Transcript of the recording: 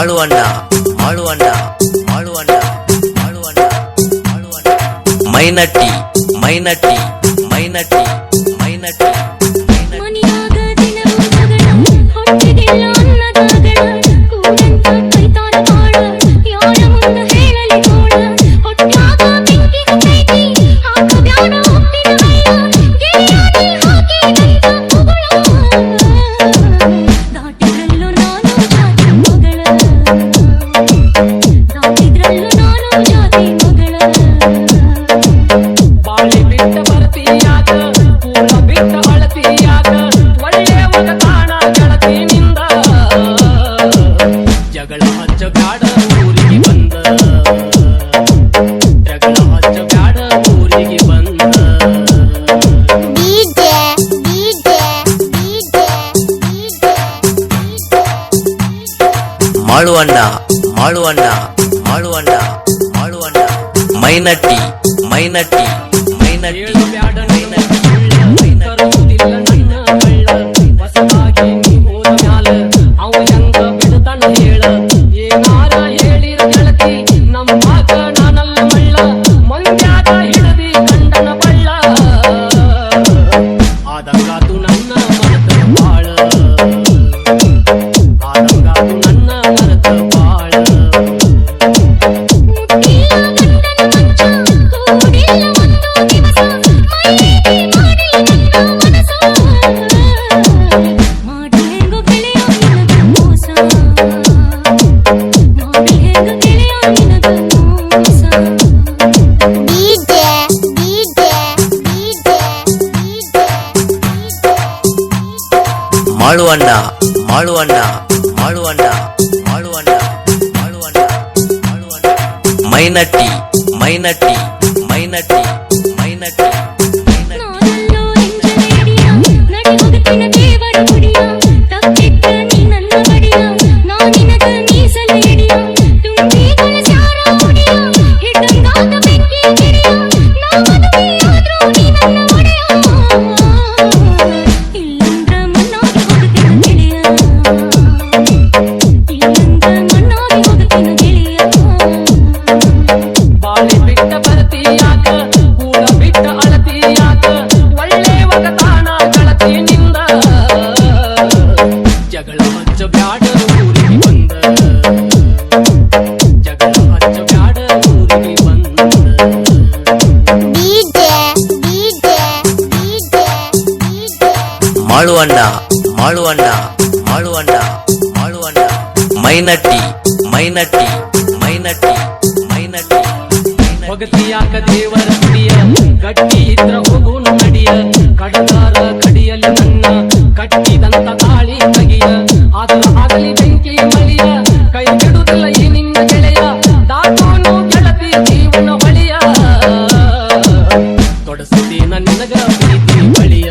ఆలువండ ఆలువండ ఆలువండ ఆలువండ ఆలువండ మైనట్టి మైనట్టి మైనట్టి. மாளுவண்டா மாளுவண்டா மாளுவண்டா மாளுவண்டா. மைனட்டி மைனட்டி மைனட்டி. மாழுவாண்டா மாழுவாண்டா மாழுவாண்டா மாழுவாண்டா மாழுவாண்டா மாழுவாண்டா மைனட்டி மைனட்டி மைனட்டி. ಮಾಳುವಣ್ಣ ಮಾಳುವಣ್ಣ ಮಾಳುವಣ್ಣ ಮಾಳುವಣ್ಣ మైనట్టి మైనట్టి మైనట్టి మైనట్టి ಭಕ್ತಿಯಾಕ ದೇವರ ಗುಡಿಯ ಗಟ್ಟಿ ಇದ್ರ ಹೋಗು ನಡಿಯ. ಕಡಲಾರ ಕಡಿಯಲಿ ನನ್ನ, ಕಟ್ಟಿದಂತ ತಾಳಿ ಬಗೆಯ ಆದರೂ ಆಗಲಿ ಬೆಂಕಿ ಮಳಿಯ ಕೈ ಬಿಡುವುದಿಲ್ಲ ಈ ನಿನ್ನ ಗೆಳೆಯ. ದಾಟೋನು ಕೆಳತಿ ಜೀವನ ಬಳಿಯ. ತೊಡಸುತ್ತೀನ ನಿನಗ ಪ್ರೀತಿ ಬಳಿಯ.